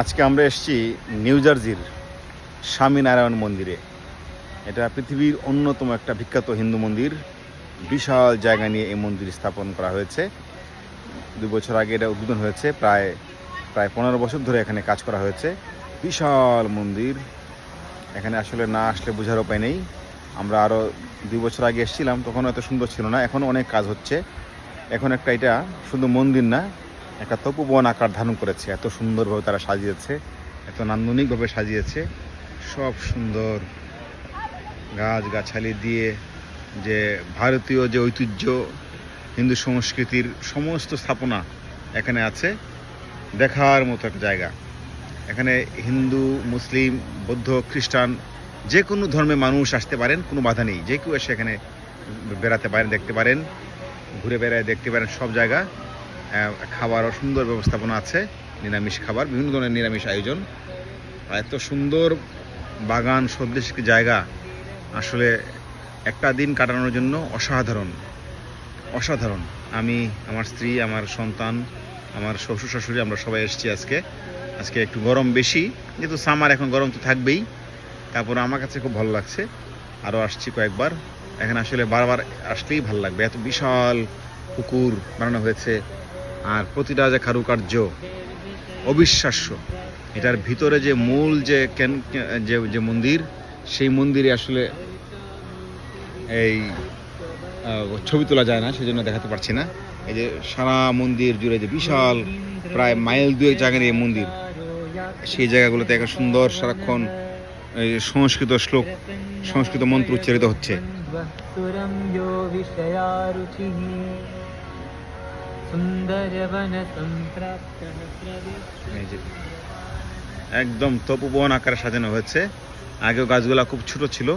আজকে আমরা এসেছি নিউ জার্সির স্বামীনারায়ণ মন্দিরে। এটা পৃথিবীর অন্যতম একটা বিখ্যাত হিন্দু মন্দির। বিশাল জায়গা নিয়ে এই মন্দির স্থাপন করা হয়েছে। দু বছর আগে এটা উদ্বোধন হয়েছে, প্রায় প্রায় পনেরো বছর ধরে এখানে কাজ করা হয়েছে। বিশাল মন্দির। এখানে আসলে না আসলে বোঝার উপায় নেই। আমরা আরও দুই বছর আগে এসেছিলাম, তখন এত সুন্দর ছিল না, এখন অনেক কাজ হচ্ছে। এখন একটা এটা, শুধু মন্দির না একটা তপোবন আকার ধারণ করেছে। এত সুন্দরভাবে তারা সাজিয়েছে, এত নান্দনিকভাবে সাজিয়েছে। সব সুন্দর গাছ গাছালি দিয়ে যে ভারতীয় যে ঐতিহ্য, হিন্দু সংস্কৃতির সমস্ত স্থাপনা এখানে আছে। দেখার মতো একটা জায়গা। এখানে হিন্দু, মুসলিম, বৌদ্ধ, খ্রিস্টান যে কোনো ধর্মের মানুষ আসতে পারেন, কোনো বাধা নেই। যে কেউ এসে এখানে বেড়াতে পারেন, দেখতে পারেন, ঘুরে বেড়ায় দেখতে পারেন, সব জায়গা। খাবারও সুন্দর ব্যবস্থাপনা আছে, নিরামিষ খাবার, বিভিন্ন ধরনের নিরামিষ আয়োজন। এত সুন্দর বাগান সদৃশ জায়গা, আসলে একটা দিন কাটানোর জন্য অসাধারণ। অসাধারণ। আমি, আমার স্ত্রী, আমার সন্তান, আমার শ্বশুর শাশুড়ি আমরা সবাই এসেছি আজকে। আজকে একটু গরম বেশি, যেহেতু সামার এখন গরম তো থাকবেই। তারপরে আমার কাছে খুব ভালো লাগছে। আরও আসছি কয়েকবার। এখানে আসলে বারবার আসলেই ভালো লাগবে। এত বিশাল পুকুর বানানো হয়েছে। আর প্রতিটা যে কারুকার্য অবিশ্বাস্য। এটার ভিতরে যে মূল যে কেন, যে যে মন্দির, সেই মন্দিরে আসলে এই ছবি তোলা যায় না, সেজন্য দেখাতে পারছি না। এই যে সারা মন্দির জুড়ে যে বিশাল, প্রায় মাইল দুয়েক জায়গা নিয়ে মন্দির, সেই জায়গাগুলোতে একটা সুন্দর সারাক্ষণ এই সংস্কৃত শ্লোক, সংস্কৃত মন্ত্র উচ্চারিত হচ্ছে। একদম তপোবন আকারে সাজানো হয়েছে। আগেও গাছগুলা খুব ছোট ছিল,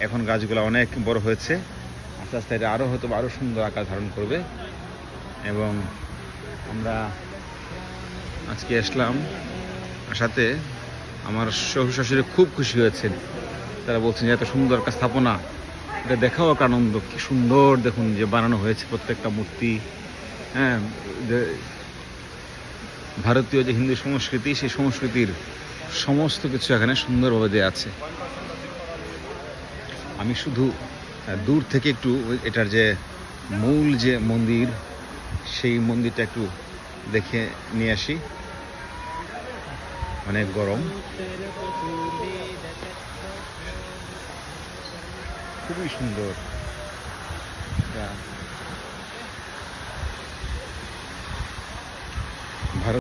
এখন গাছগুলো অনেক বড় হয়েছে। আস্তে আস্তে এটা আরও হয়তো আরও সুন্দর আকার ধারণ করবে। এবং আমরা আজকে আসলাম সাথে আমার শ্বশুর শাশুড়ি খুব খুশি হয়েছেন। তারা বলছেন যে এত সুন্দর একটা স্থাপনা। এটা দেখাও একটা আনন্দ, কি সুন্দর দেখুন যে বানানো হয়েছে প্রত্যেকটা মূর্তি। হ্যাঁ যে- ভারতীয় যে হিন্দু সংস্কৃতি, সেই সংস্কৃতির সমস্ত কিছু এখানে সুন্দরভাবে দেওয়া আছে। আমি শুধু দূর থেকে একটু এটার যে মূল যে মন্দির, সেই মন্দিরটা একটু দেখে নিয়ে আসি। অনেক গরম। খুবই সুন্দর।